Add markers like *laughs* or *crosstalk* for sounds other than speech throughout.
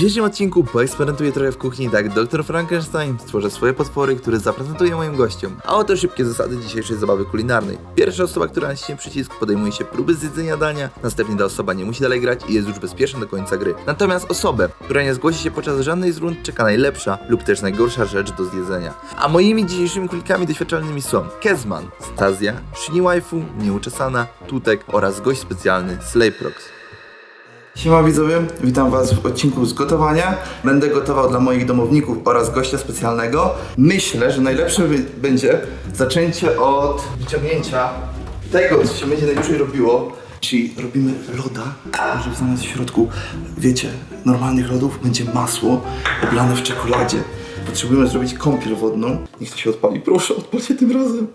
dzisiejszym odcinku poeksperymentuję trochę w kuchni tak Dr. Frankenstein, stworzę swoje potwory, które zaprezentuję moim gościom. A oto szybkie zasady dzisiejszej zabawy kulinarnej. Pierwsza osoba, która naciśnie przycisk podejmuje się próby zjedzenia dania, następnie ta osoba nie musi dalej grać i jest już bezpieczna do końca gry. Natomiast osobę, która nie zgłosi się podczas żadnej z rund czeka najlepsza lub też najgorsza rzecz do zjedzenia. A moimi dzisiejszymi królikami doświadczalnymi są Kezman, Stazja, Shini Waifu, Nieuczesana, Tutek oraz gość specjalny Slayprox. Siema widzowie, witam was w odcinku z gotowania. Będę gotował dla moich domowników oraz gościa specjalnego. Myślę, że najlepsze będzie zaczęcie od wyciągnięcia tego, co się będzie najdłużej robiło. Czyli robimy loda, że zamiast w środku, wiecie, normalnych lodów będzie masło oblane w czekoladzie. Potrzebujemy zrobić kąpiel wodną. Niech to się odpali. Proszę, odpalcie tym razem.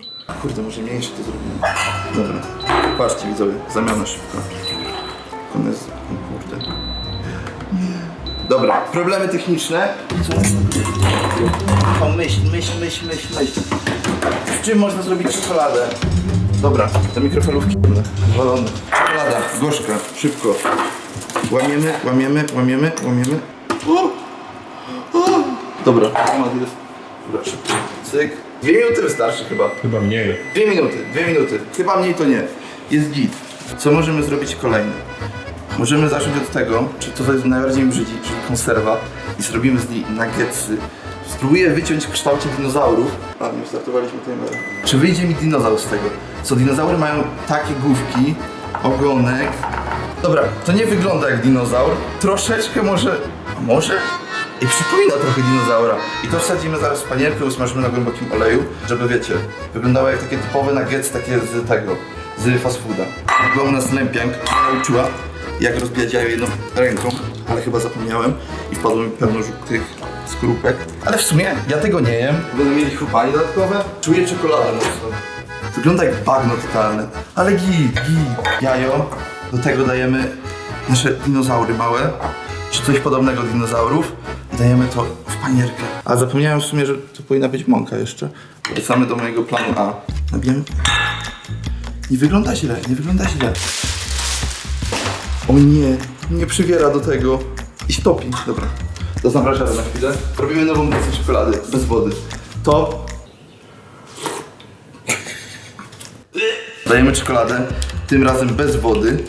Kurde, może mniejsze to zrobimy. Dobra. Patrzcie widzowie, zamiana szybka. On jest... Dobra, problemy techniczne. Co? O, myśl, myśl, myśl, myśl, myśl. Z czym można zrobić czekoladę? Dobra, te mikrofalówki będę walone. Czekolada, gorzka, szybko. Łamiemy, łamiemy, łamiemy, łamiemy. O! O! Dobra, temat jest. Dobra, szybko. Cyk. Dwie minuty wystarczy chyba. Chyba mniej. Dwie minuty, dwie minuty. Chyba mniej to nie. Jest git. Co możemy zrobić kolejne? Możemy zacząć od tego, czy to jest najbardziej mi brzydzi, czyli konserwa i zrobimy z niej nuggetsy. Spróbuję wyciąć w kształcie dinozaurów. A, nie startowaliśmy timerem. Czy wyjdzie mi dinozaur z tego? Co, dinozaury mają takie główki, ogonek. Dobra, to nie wygląda jak dinozaur. Troszeczkę może... A może? I przypomina trochę dinozaura. I to wsadzimy zaraz w panierkę, usmażymy na głębokim oleju, żeby wiecie, wyglądało jak takie typowe nuggets takie z tego, z fast fooda. Była u nas lępiank, nauczyła, jak rozbijać jajo jedną ręką, ale chyba zapomniałem i wpadło mi pełno żu- tych skorupek. Ale w sumie ja tego nie jem. Będą mieli chrupanie dodatkowe. Czuję czekoladę mocno. Wygląda jak bagno totalne, ale git, git. Jajo, do tego dajemy nasze dinozaury małe, czy coś podobnego do dinozaurów i dajemy to w panierkę. A zapomniałem w sumie, że to powinna być mąka jeszcze. Wracamy do mojego planu A. Nabijemy. Nie wygląda źle, nie wygląda źle. O nie, nie przywiera do tego. I się topi. Dobra, to zamrażamy na chwilę. Robimy nową porcję czekolady, bez wody. To Dajemy czekoladę, tym razem bez wody.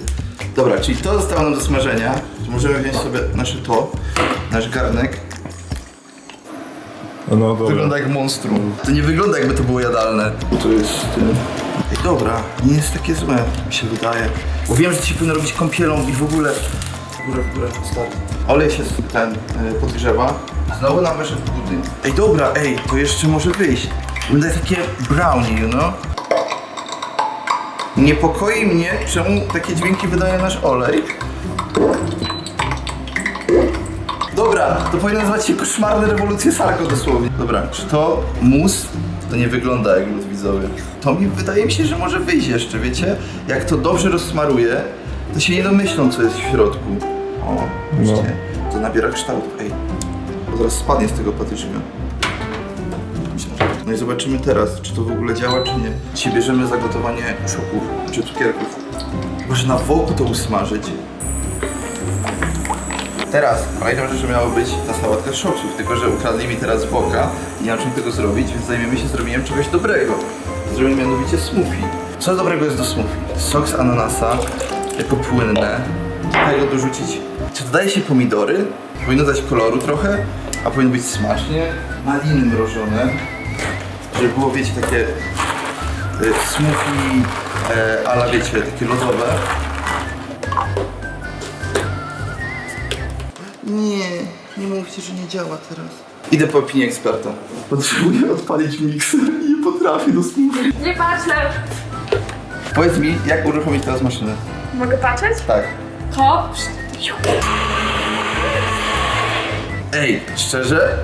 Dobra, czyli to zostało nam do smażenia. Możemy wziąć sobie nasze to, nasz garnek. No dobra. Wygląda jak monstrum. To nie wygląda jakby to było jadalne. To jest... y, Ej, dobra, nie jest takie złe, mi się wydaje. Bo wiem, że to się powinno robić kąpielą i w ogóle... W górę, w górę, start. Olej się ten y, podgrzewa. Znowu nam wyszedł budyń. Ej, dobra, ej, to jeszcze może wyjść. Wygląda jak takie brownie, you know? Niepokoi mnie, czemu takie dźwięki wydaje nasz olej. Dobra, to powinno nazywać się koszmarne rewolucje Sarko dosłownie. Dobra, czy to mus? To nie wygląda jak lód widzowie. To mi wydaje mi się, że może wyjść jeszcze, wiecie? Jak to dobrze rozsmaruje, to się nie domyślą, co jest w środku. O, widzicie? To nabiera kształtów. Ej, to zaraz spadnie z tego patyczka. No i zobaczymy teraz, czy to w ogóle działa, czy nie. Dzisiaj bierzemy za gotowanie szoków, czy cukierków. Może na woku to usmażyć. Teraz, pamiętam, że miało być ta sałatka z szoksów, tylko że ukradli mi teraz woka i nie mam czym tego zrobić, więc zajmiemy się zrobieniem czegoś dobrego. Zrobimy mianowicie smoothie. Co dobrego jest do smoothie? Sok z ananasa, jako płynne. Tego dorzucić. Czy dodaje się pomidory? Powinno dać koloru trochę, a powinno być smacznie. Maliny mrożone, żeby było, wiecie, takie y, smoothie, e, ale wiecie, takie lodowe. Nie, nie mówcie, że nie działa teraz. Idę po opinię eksperta. Potrzebuję odpalić mikser *laughs* i nie potrafię do smoothie. Nie patrzę. Powiedz mi, jak uruchomić teraz maszynę? Mogę patrzeć? Tak. To. Ej, szczerze?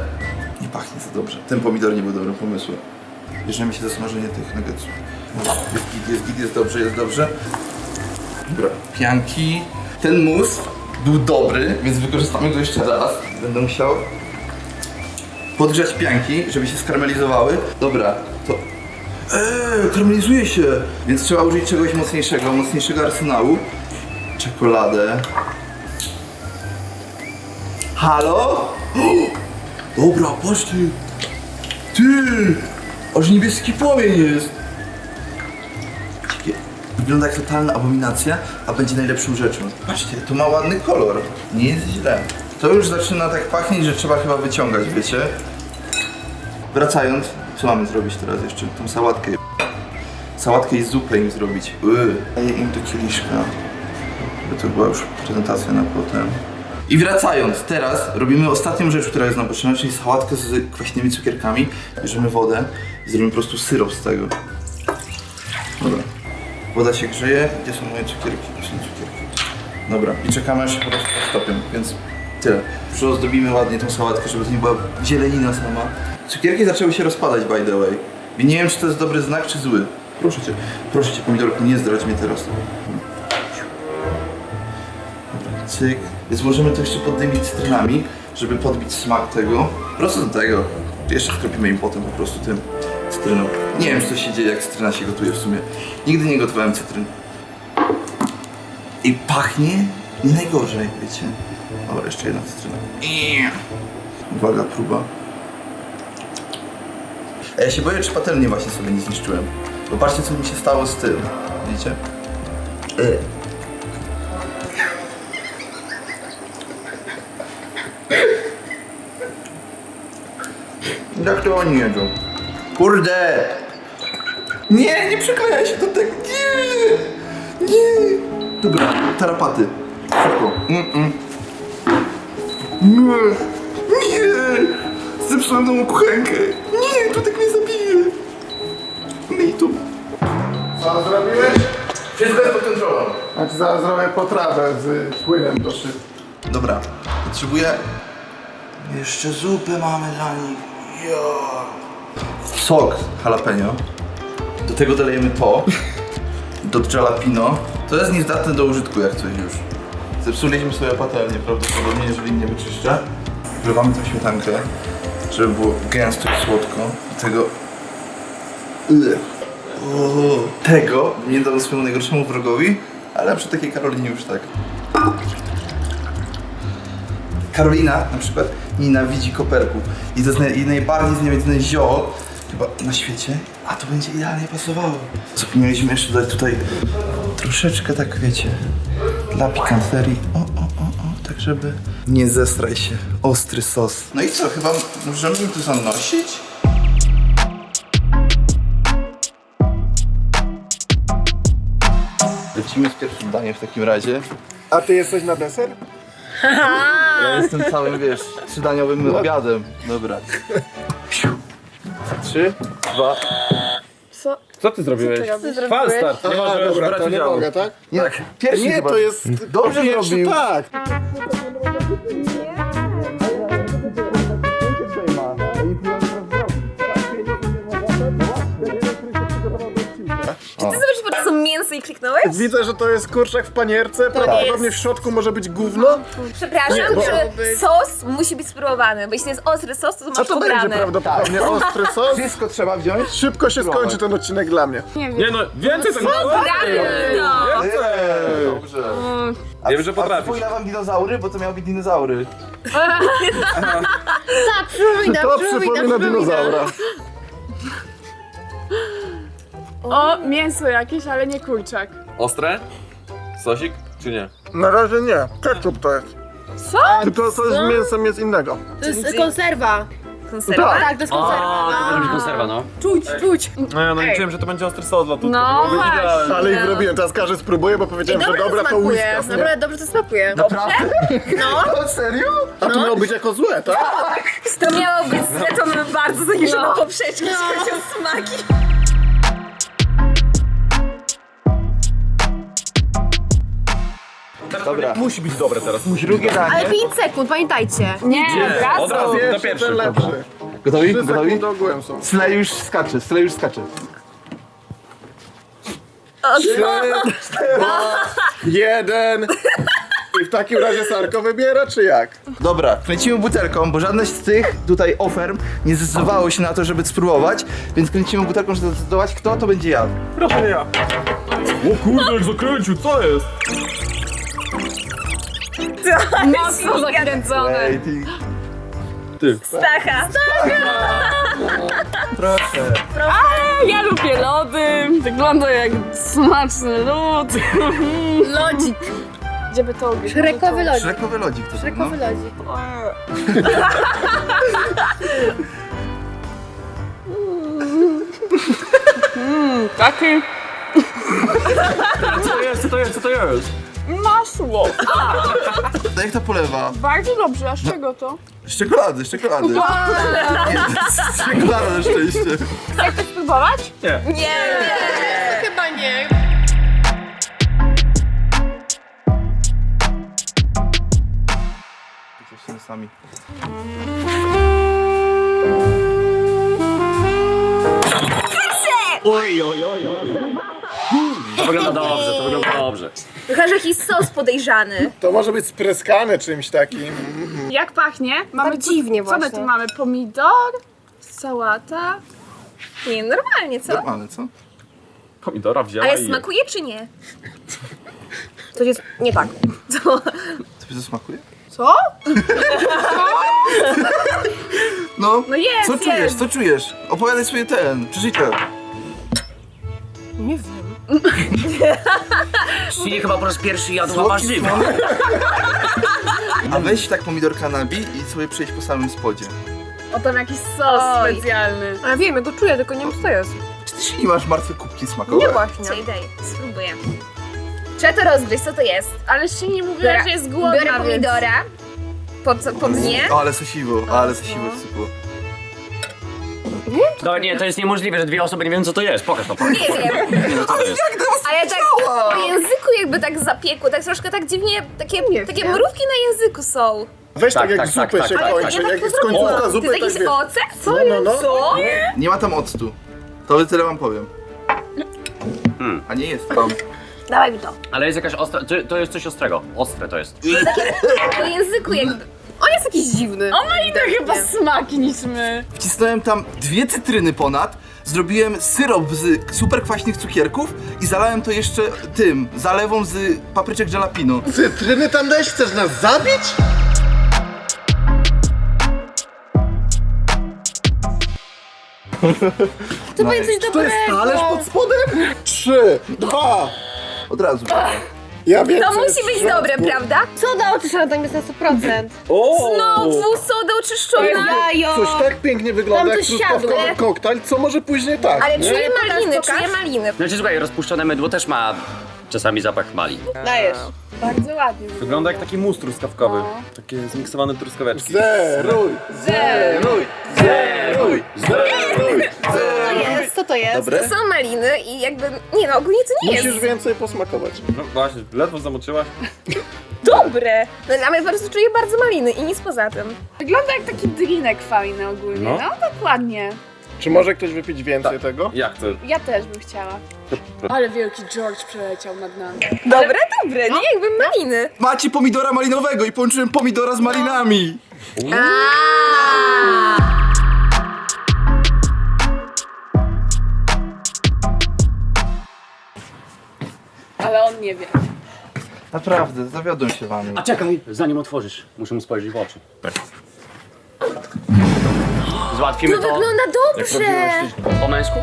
Nie pachnie za dobrze. Ten pomidor nie był dobrym pomysłem. Bierzemy się za smażenie tych nuggetsów. Jest git, jest git, jest dobrze, jest dobrze. Dobra, pianki. Ten mus był dobry, więc wykorzystamy go jeszcze raz. Będę musiał podgrzać pianki, żeby się skarmelizowały. Dobra, to... Eee, karamelizuje się! Więc trzeba użyć czegoś mocniejszego, mocniejszego arsenału. Czekoladę. Halo? *gasps* Dobra, patrz ty. Ty! Aż niebieski płomień jest. Wygląda jak totalna abominacja, a będzie najlepszą rzeczą. Patrzcie, to ma ładny kolor. Nie jest źle. To już zaczyna tak pachnieć, że trzeba chyba wyciągać, wiecie? Wracając, co mamy zrobić teraz jeszcze? Tą sałatkę. Sałatkę i zupę im zrobić. Yy. Daję im do kieliszka. Bo to była już prezentacja na potem. I wracając, teraz robimy ostatnią rzecz, która jest nam potrzebna, czyli sałatkę z kwaśnymi cukierkami. Bierzemy wodę i zrobimy po prostu syrop z tego. Dobra. Woda się grzeje. Gdzie są moje cukierki? Gdzie są cukierki? Dobra. I czekamy aż się po prostu stopią, więc tyle. Rozdrobimy ładnie tą sałatkę, żeby to nie była zielenina sama. Cukierki zaczęły się rozpadać, by the way. I nie wiem, czy to jest dobry znak, czy zły. Proszę cię, proszę cię, pomidorku, nie zdradź mnie teraz. Dobra, cyk. Więc możemy to jeszcze poddymić cytrynami, żeby podbić smak tego. Prosto do tego. Jeszcze skropimy im potem po prostu tym cytryną. Nie wiem, co się dzieje, jak cytryna się gotuje w sumie. Nigdy nie gotowałem cytryn. I pachnie nie najgorzej, wiecie. Dobra, jeszcze jedna cytryna. Uwaga, próba. A ja się boję, czy patelnię właśnie sobie nie zniszczyłem. Bo patrzcie, co mi się stało z tym. Widzicie? Y. Jak to oni jedzą? Kurde! Nie, nie przykleja się do tego. Nie! Nie! Dobra, tarapaty. Szybko. Mm-mm. Nie! Nie! Zepsułem tą kuchenkę. Nie, to tak mnie zabije. Nie tu. Co zrobiłeś? Wszystko jest pod kontrolą. Znaczy zaraz zrobię potrawę z płynem do szyb. Dobra, potrzebuję... Jeszcze zupę mamy dla nich. Jo. Sok jalapeno. Do tego dolejemy to. Do jalapino. To jest niezdatne do użytku jak coś już. Zepsuliśmy sobie patelnię prawdopodobnie, jeżeli nie wyczyszczę. Wlewamy tą śmietankę, żeby było gęsto i słodko. Do tego... O, tego nie dam swojemu najgorszemu wrogowi, ale przy takiej Karolinie już tak. Karolina na przykład nienawidzi koperków. I to jest naj, najbardziej znienawidzoне zioło chyba na świecie, a to będzie idealnie pasowało. Co mieliśmy jeszcze dodać tutaj troszeczkę tak wiecie, dla pikanterii. O, o, o, o, tak żeby nie zestraj się. Ostry sos. No i co, chyba możemy im tu zanosić? Lecimy z pierwszym daniem w takim razie. A ty jesteś na deser? *laughs* Ja jestem całym, wiesz, trzydaniowym obiadem. Dobra. Trzy, dwa. Co? Co ty zrobiłeś? Co ty robisz? Falstart, nie A, możesz dobra, brać to nie udziału. mogę, tak? Nie, tak, pierwszy Nie, chyba. to jest... Dobrze pierwszy, zrobił. Tak. Kliknąłeś? Widzę, że to jest kurczak w panierce, prawdopodobnie w środku może być gówno. Przepraszam, Nie, bo- że sos musi być spróbowany, bo jeśli jest ostry sos, to, to Co masz to będzie pograne. prawdopodobnie? Ostry sos? Wszystko trzeba wziąć. Szybko się skończy ten odcinek dla mnie. Nie no, więcej tego Pograne, no. Eee, dobrze. A, Wiem, że A potrafisz. wam dinozaury, bo to miały być dinozaury. *laughs* Tak, przypomina, To przypomina dinozaura. O, mięso jakieś, ale nie kurczak. Ostre? Sosik? Czy nie? Na razie nie. Ketchup to jest. Co? Tylko coś z mięsem jest innego. To jest konserwa. Konserwa? Tak. Tak, to jest konserwa. A, to może być konserwa, no. Czuć, czuć. No ja no liczyłem, że to będzie ostry sos dla No właśnie. Ale ich zrobiłem, teraz każdy spróbuje, bo powiedziałem, że Dobrze dobra to to smakuje. Naprawdę dobrze to smakuje. Naprawdę? No. No, *laughs* serio? A to miało być jako złe, tak? To miało być złe, to mamy bardzo zaniżoną No. poprzeczkę, jeśli chodzi o smaki. Dobra. Musi być dobre teraz. Musi Drugie Ale danie. 5 sekund, pamiętajcie. Nie, od Od razu. razu, to Pierwszy, ten lepszy. Gotowi? Trzy Gotowi? sekundy ogółem są. Slay już skacze, Slay już skacze. Jeden. I w takim razie Sarko wybiera, czy jak? Dobra, kręcimy butelką, bo żadne z tych tutaj oferm nie zdecydowało się na to, żeby spróbować, więc kręcimy butelką, żeby zdecydować, kto to będzie jadł. Proszę nie ja. O kurde, jak zakręcił, co jest? Mocno zakręcone. Rating. Stacha. Proszę. Ja lubię lody. Wygląda jak smaczny lód. Lodzik. Gdzie by to ubić? Szrekowy lodzik. Szrekowy lodzik to Szrekowy no. lodzik. Taki Co to jest, co to jest, co to jest? Masło. To jak to polewa? Bardzo dobrze, a z czego to? Z czekolady, z czekolady. Z czekolady na szczęście. Chcesz spróbować? Nie. Nie. Chyba nie. Jesteśmy sami. Oj, oj, oj, oj. Wygląda dobrze, to wygląda dobrze. Chyba, że jakiś sos podejrzany. To może być spreskane czymś takim. Jak pachnie? Mamy Tak dziwnie Co my właśnie. tu mamy? Pomidor, sałata. Nie, normalnie, co? Normalne, co? Pomidora wzięła Ale i... smakuje czy nie? To jest nie tak. Co? To smakuje? Co? No. No jest, Co czujesz, jest. co czujesz? Opowiadaj sobie ten, przeżycie. Nie wiem. Czyli chyba po raz pierwszy jadła Słodki, warzywa. A weź tak pomidorka nabij i sobie przejść po samym spodzie. O tam jakiś sos Oj. specjalny. A wiem, ja go czuję, tylko nie wiem co to jest. Czy ty się nie masz martwe kubki smakowe? Nie właśnie. Czekaj, daj, spróbuję. Trzeba to rozgryźć, co to jest? Ale się nie mówiła, że jest głodna, Biorę więc... pomidora. Pod, pod nie? O, ale sosiwo, ale sosiwo wsypło. No nie, to jest niemożliwe, że dwie osoby nie wiedzą co to jest. Pokaż to. Nie wiem. Nie, no, co to jest? Ale tak po języku jakby tak zapiekło, tak troszkę tak dziwnie, takie, Nie takie mrówki na języku są. Weź tak, Tak, jak tak, zupę tak, się tak, kończy, Ja tak jak to jest końcówka zrobiłam. zupy, To jest tak jakiś ocet? No, no, no. Co? Nie ma tam octu. To tyle wam powiem. A nie jest tam. Dawaj mi to. Ale jest jakaś ostra... to- To jest coś ostrego. Ostre to jest. Po języku jakby. On jest jakiś dziwny. On ma inne chyba smaki niż my. Wcisnąłem tam dwie cytryny ponad, zrobiłem syrop z super kwaśnych cukierków i zalałem to jeszcze tym, zalewą z papryczek jalapino. Cytryny tam dać? Chcesz nas zabić? To będzie coś To jest dobrego. talerz pod spodem? Trzy, dwa. Od razu. Ja wiem, To co jest musi w być środku. dobre, prawda? Soda oczyszczona tam jest na 100%. Znowu soda oczyszczona. Jajo. Coś tak pięknie wygląda Tam jak siadło. truskawkowy koktajl, co może później tak, Ale nie? czuję maliny, pokaż. czuję maliny. Znaczy słuchaj, rozpuszczone mydło też ma czasami zapach mali. Dajesz. Bardzo ładnie. Wygląda jak taki mus truskawkowy. Takie zmiksowane truskaweczki. Zeruj, zeruj, zeruj, zeruj, Co to zeruj. jest? Co to jest? Dobre? To są maliny i jakby, nie no, ogólnie to nie Musisz jest więcej posmakować. No właśnie, ledwo zamoczyłaś. *laughs* dobre. No, ale po prostu czuję bardzo maliny i nic poza tym. Wygląda jak taki drinek fajny ogólnie. No. No, dokładnie. Czy może ktoś wypić więcej tego? Jak to? Ja też bym chciała. Ale wielki George przeleciał nad nami. Dobre, dobre, nie jakby maliny. Macie pomidora malinowego i połączyłem pomidora z malinami. Ale on nie wie. Naprawdę, zawiodłem się wami. A czekaj, zanim otworzysz, muszę mu spojrzeć w oczy. Załatwimy To to. wygląda dobrze. po męsku?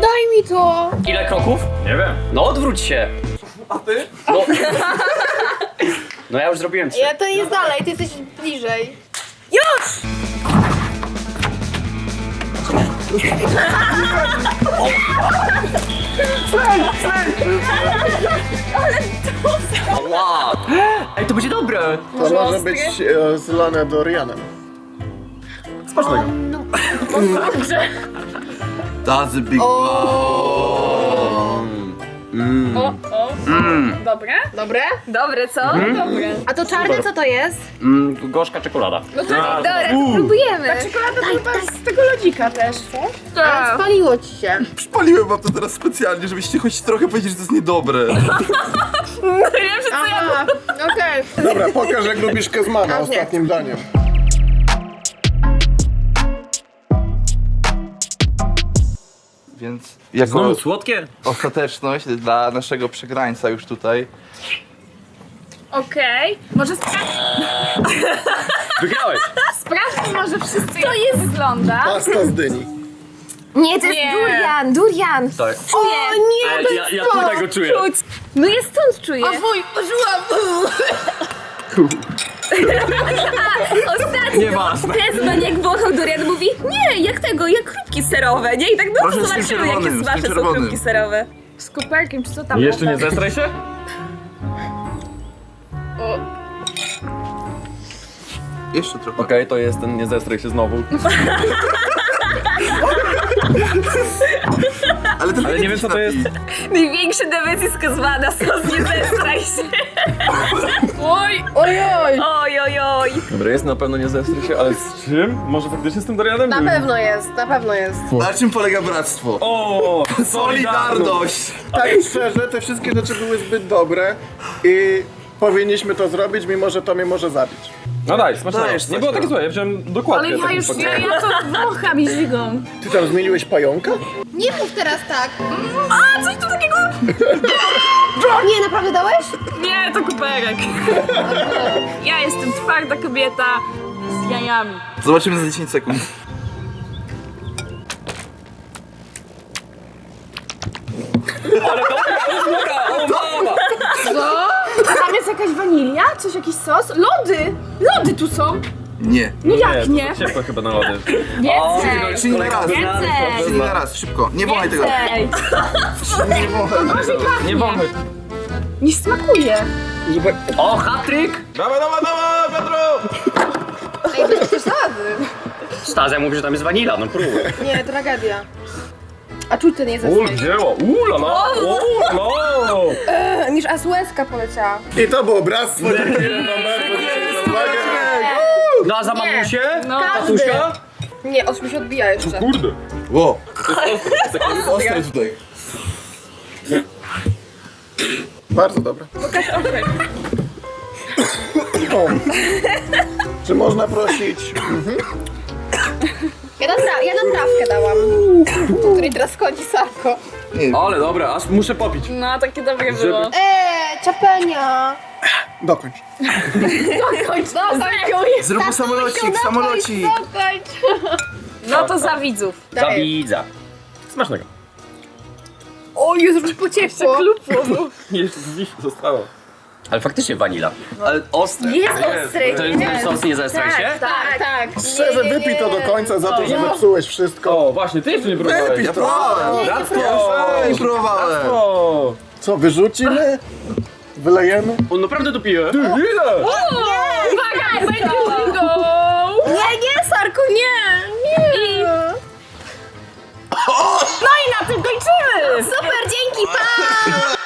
Daj mi to. Ile kroków? Nie wiem. No odwróć się. A ty? No. No ja już zrobiłem trzy. Ja to jest dalej, ty jesteś bliżej. Wow. Ej, to będzie dobre. To może być e, zlane Dorianem. Smacznego. That's a big wow. O, o. Dobre? Dobre? Dobre, co? Dobre. A to czarne co to jest? Mm, gorzka czekolada. No to Dobra, to próbujemy. czekolada to chyba z tego lodzika też. A, spaliło ci się. *laughs* Przypaliłem wam to teraz specjalnie, żebyście choć trochę powiedzieli, że to jest niedobre. *laughs* Aha, okej. Dobra, pokaż jak lubisz kezmana ostatnim daniem. Więc jako Znowu słodkie? ostateczność dla naszego przegrańca już tutaj Okej. Może spra- Wygrałeś! *laughs* sprawdźmy może wszyscy jak to jest... wygląda. Pasta z dyni. Nie, to jest Nie. durian, durian. Tak. Czuję. Ale ja, ja tutaj go czuję. Czuć. No ja stąd czuję. Wuj, użyłam. *laughs* Ostatnio Nieważne. Tezman jak wąchał durian mówi nie, jak tego, jak chrupki serowe, nie? I tak no Proszę to z tym zobaczymy jakie czerwonym, z tym smaczne są czerwonym. chrupki serowe. Z kuperkiem, czy co tam Jeszcze nie było? zestraj się? Jeszcze trochę. Okej, to jest ten nie zestraj się znowu. *laughs* Ale, Ale nie wiem co to jest. Największy dewecysk zwana sos, nie zestraj się. Oj, Ojoj. Oj, oj, oj. Dobra, jest na pewno nie zestraj się, ale z czym? Może faktycznie z tym Dorianem? Na pewno jest, na pewno jest. Na czym polega bractwo? O! *laughs* Solidarność! Tak szczerze, te wszystkie rzeczy były zbyt dobre i powinniśmy to zrobić, mimo że to mnie może zabić. No daj, smacznego. Dajesz Nie było coś, takie złe, ja wziąłem dokładnie. ale ja taką już, ja, ja to wącham i żygam. Ty tam zmieniłeś pająka? Nie mów teraz tak. A, coś tu takiego? *laughs* Nie, naprawdę dałeś? Nie, to kuperek. *laughs* Ja jestem twarda kobieta z jajami. Zobaczymy za 10 sekund. Ale dobra, dobra, o mama! A tam jest jakaś wanilia? Coś, jakiś sos? Lody! Lody tu są! Nie. No jak Nie, nie? to ciepłe chyba na lody. *laughs* Więcej! Czyli na raz. Więcej! Czyli na raz, szybko. Nie wąchaj tego. Więcej! *laughs* Nie wąchaj. Pachnie! Nie wąchaj. Nie smakuje! O, hat-trick! Dawaj, dawaj, dawaj, Piotru! Ej, bez przesady. Stazja mówi, że tam jest wanila, no próbuj. Nie, tragedia. A czuć ten jest Ul, dzieło, ulala, ulala! Niż aż łezka poleciała. I to było bractwo. Dziękuję wam bardzo dzisiaj za uwagę. No a za mamusię? No, Tatuśka? Nie, oś mi się odbija jeszcze. Kurde. Ło. Ostre tutaj. Bardzo dobre. O. Czy można prosić? Ja na, tra- ja na trawkę dałam. Której teraz chodzi Sarko. Ale dobra, aż muszę popić. no takie dobre było. Eee, czapenia. Dokończ. Dokończ, dokończ. Zrób samolocik, samolocik. Dokończ. No to za widzów. Za widza. Smacznego. O Jezu, już pociekło. Jeszcze z zostało. Ale faktycznie wanila. No. Ale ostry. Jest ostry. To jest ten sos, nie zestraj się? Tak, tak, tak. tak. Szczerze, wypij to do końca za to, no. że zepsułeś wszystko. O, właśnie, ty jeszcze nie próbowałeś. Wypij to! Ej, próbowałem! O, Co, wyrzucimy? Wylejemy? on naprawdę to pije. Ile? Uwaga, będzie go! Nie, nie, Sarku, nie! Nie! No i na tym kończymy! Super, dzięki, pa! *laughs*